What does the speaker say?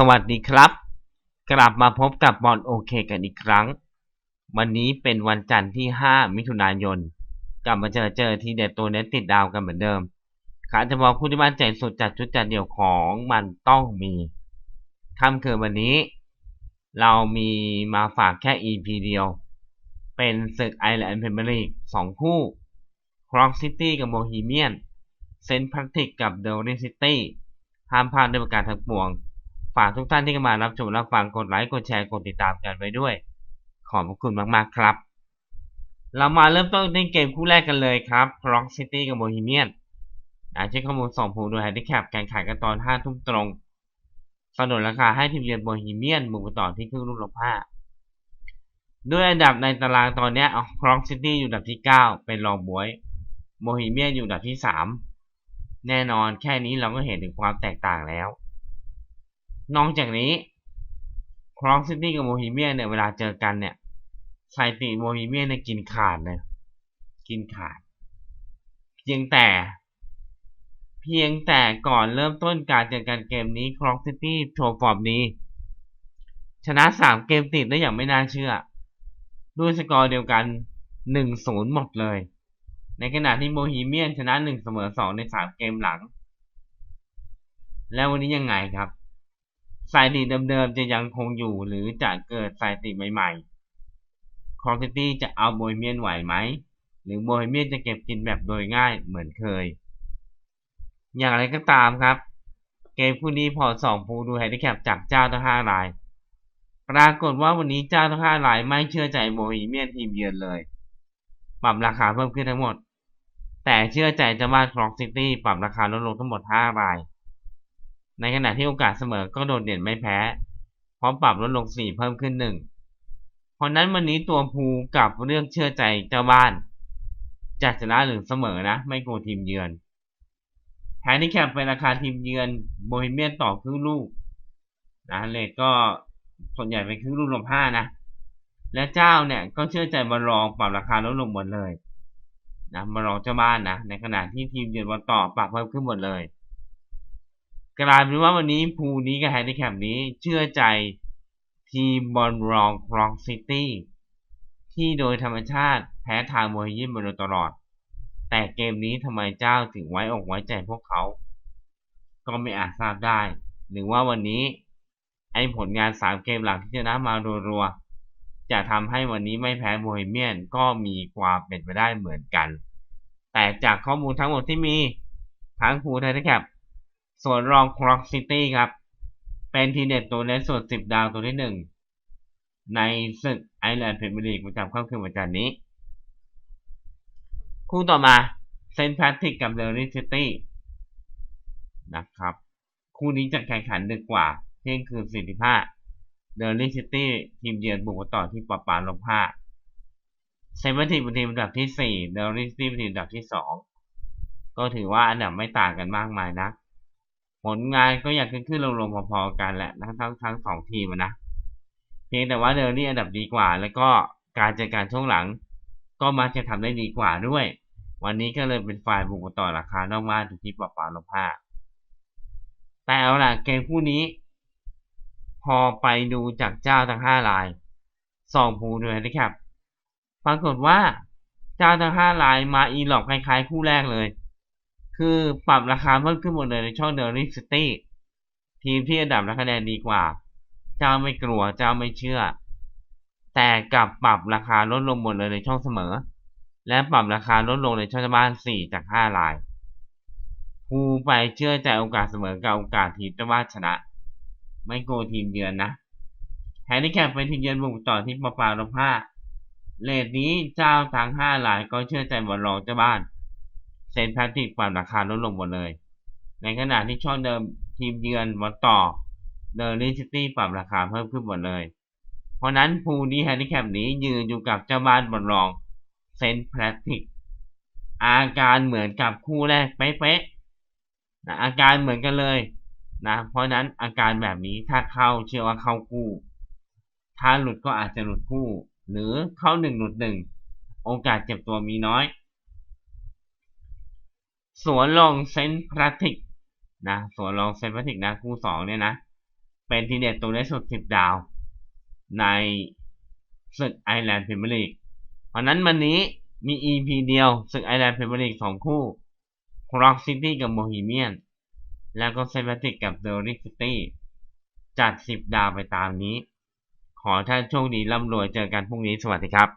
สวัสดีครับ กลับมาพบกับบอลโอเคกันอีกครั้ง วันนี้เป็นวันจันทร์ที่ 5 มิถุนายน กลับมาเจอเจอทีเด็ดตัวเน็ตติดดาวกันเหมือนเดิมขาจะบอกผู้ที่มั่นใจสุดจัดชุดจัดเดี่ยวของมันต้องมีค่ำคืนวันนี้ เรามีมาฝากแค่ EP เดียว เป็นศึกไอแลนด์เพมเบอร์ลีกสองคู่ครอกซิตี้กับโบฮีเมียนเซนต์พาติกกับเดลริซิตี้ห้ามพลาดด้วยประการทั้งปวง ฝากทุกท่านที่เข้ามารับชมรับฟังกดไลค์กดแชร์กดติดตามกันไว้ด้วย ขอบพระคุณมากๆครับ เรามาเริ่มต้นในเกมคู่แรกกันเลยครับ Rock City กับ Bohemian อาเช็คข้อมูลสองผูโดย Handicap การขายกันตอน5ทุ่มตรงสนนราคาให้ทีมเยือน Bohemian บุกไปต่อที่ครึ่งลูกลบ5ด้วยอันดับในตารางตอนนี้ Rock City อยู่อันดับที่ 9 เป็นรองบวย Bohemian อยู่อันดับที่ 3 แน่นอนแค่นี้เราก็เห็นถึงความแตกต่างแล้ว นอกจากนี้ครองซิตี้กับโมฮิเมียเนี่ยเวลาเจอกันเนี่ยสถิติโมฮิเมียเนี่ยกินขาดเลยกินขาด เพียงแต่ เพียงแต่ก่อนเริ่มต้นการเจอกันเกมนี้ครองซิตี้โชว์ฟอร์มดีชนะ3เกมติดได้อย่างไม่น่าเชื่อ ด้วยสกอร์เดียวกัน1-0หมดเลย ในขณะที่โมฮิเมียนชนะ1เสมอ2ใน3เกมหลัง แล้ววันนี้ยังไงครับ สายติเดิมๆจะยังคงอยู่หรือจะเกิดสายติใหม่ๆคอร์ติตี้จะเอาโบยเมียนไหวไหม หรือโบยเมียนจะเก็บกินแบบโดยง่ายเหมือนเคย อย่างไรก็ตามครับ เกมคู่นี้พอสองผู้ดูไฮนดิแคปจากเจ้าทั้งห้าราย ปรากฏว่าวันนี้เจ้าทั้งห้ารายไม่เชื่อใจโบฮีเมียนทีมเยือนเลยปรับราคาเพิ่มขึ้นทั้งหมด แต่เชื่อใจเจ้าบ้านครอกซิตี้ปรับราคาลดลงทั้งหมด 5 ราย ในขณะที่โอกาสเสมอก็โดดเด่นไม่แพ้ พร้อมปรับลดลง4เพิ่มขึ้น1เพราะนั้นวันนี้ตัวภูกับเรื่องเชื่อใจเจ้าบ้านจะชนะหรือเสมอนะ ไม่โกทีมเยือนแฮนดี้แคปเป็นราคาทีมเยือนโบฮีเมียนต่อครึ่งลูกนะเลทก็ส่วนใหญ่เป็นครึ่งลูกลงห้านะ และเจ้าเนี่ยก็เชื่อใจบอลรองปรับราคาลดลงหมดเลยนะบอลรองเจ้าบ้านนะในขณะที่ทีมเยือนบอลต่อปรับเพิ่มขึ้นหมดเลย กลายเป็นว่าวันนี้ภูนี้กับแฮนดิแคปนี้เชื่อใจทีมบอลรองครองซิตี้ที่โดยธรรมชาติแพ้ทางโมฮิยินมาโดยตลอด แต่เกมนี้ทำไมเจ้าถึงไว้อกไว้ใจพวกเขา ก็ไม่อาจทราบได้ หรือว่าวันนี้ ไอ้ผลงาน3เกมหลังที่ชนะมารัวๆจะทำให้วันนี้ไม่แพ้โบฮีเมียนก็มีความเป็นไปได้เหมือนกัน แต่จากข้อมูลทั้งหมดที่มี ทั้งภูไทแคป ส่วนรองคร็อกซิตี้ครับ เป็นทีเด็ดตัวเล็กส่วนสิบดาวตัวที่หนึ่งในศึกไอแลนด์เพรมีลีกประจำค่ำคืนวันจันทร์นี้ คู่ต่อมาเซนต์แพทริกกับเดลิซิตี้นะครับ คู่นี้จะแข่งขันดึกกว่า เที่ยงคืน 45เดลิซิตี้ทีมเยือนบุกต่อที่ปาปาลบห้าเซนต์แพทริกเป็นทีมอันดับที่4เดลิซิตี้เป็นทีมอันดับที่ 2 ก็ถือว่าอันดับไม่ต่างกันมากมายนะ ผลงานก็อยากขึ้นขึ้นลงๆพอๆกันแหละทั้งทั้งทั้งสองทีมนะเพียงแต่ว่าเดอร์นี่อันดับดีกว่า แล้วก็การจัดการช่วงหลัง ก็มักจะทำได้ดีกว่าด้วย วันนี้ก็เลยเป็นฝ่ายบุกต่อราคานอกบ้านที่ปป่าลบห้าแต่เอาล่ะเกมคู่นี้ พอไปดูจากเจ้าทั้งห้ารายสองผูด้วยนะครับปรากฏว่า เจ้าทั้งห้ารายมาอีหลอกคล้ายๆ คู่แรกเลย คือปรับราคาเพิ่มขึ้นหมดเลยในช่องเดลิสตี้ทีมที่อันดับและคะแนนดีกว่า เจ้าไม่กลัวเจ้าไม่เชื่อ แต่กลับปรับราคาลดลงหมดเลยในช่องเสมอ และปรับราคาลดลงในช่องบ้าน4จาก5ลายผู้ไปเชื่อใจโอกาสเสมอกับโอกาสทีมจะว่าชนะ ไม่โกทีมเยือนนะแฮนดี้แคปเป็นทีมเยือนบุกต่อที่ปาปาลบห้าเลดนี้เจ้าทั้ง5ลายก็เชื่อใจบอลรองเจ้าบ้าน เซนต์แพทริกปรับราคาลดลงหมดเลย ในขณะที่ช่องเดิมทีมเยือนวันต่อเดอร์ลิซิตี้ปรับราคาเพิ่มขึ้นหมดเลย เพราะนั้นภูนี้แฮนดิแคปนี้ยืนอยู่กับเจ้าบ้านบอลรองเซนต์แพทริกอาการเหมือนกับคู่แรกเป๊ะๆนะอาการเหมือนกันเลยนะเพราะนั้นอาการแบบนี้ถ้าเข้าเชื่อว่าเข้าคู่ถ้าหลุดก็อาจจะหลุดคู่ หรือเข้าหนึ่งหลุดหนึ่งโอกาสเจ็บตัวมีน้อย สวนลองเซนต์พลาติกนะสวนลองเซนต์พลาติกนะคู่สองเนี่ยนะ เป็นทีเด็ดตัวเลขสุด10ดาว ในศึกไอแลนด์พรีเมียร์ลีกเพราะนั้นวันนี้มี EP เดียวศึกไอแลนด์พรีเมียร์ลีกสองคู่คร็อกซิตี้กับโบฮีเมียน แล้วก็เซนติกกับเดอริกซิตี้จัด10ดาวไปตามนี้ ขอท่านโชคดีร่ำรวยเจอกันพรุ่งนี้สวัสดีครับ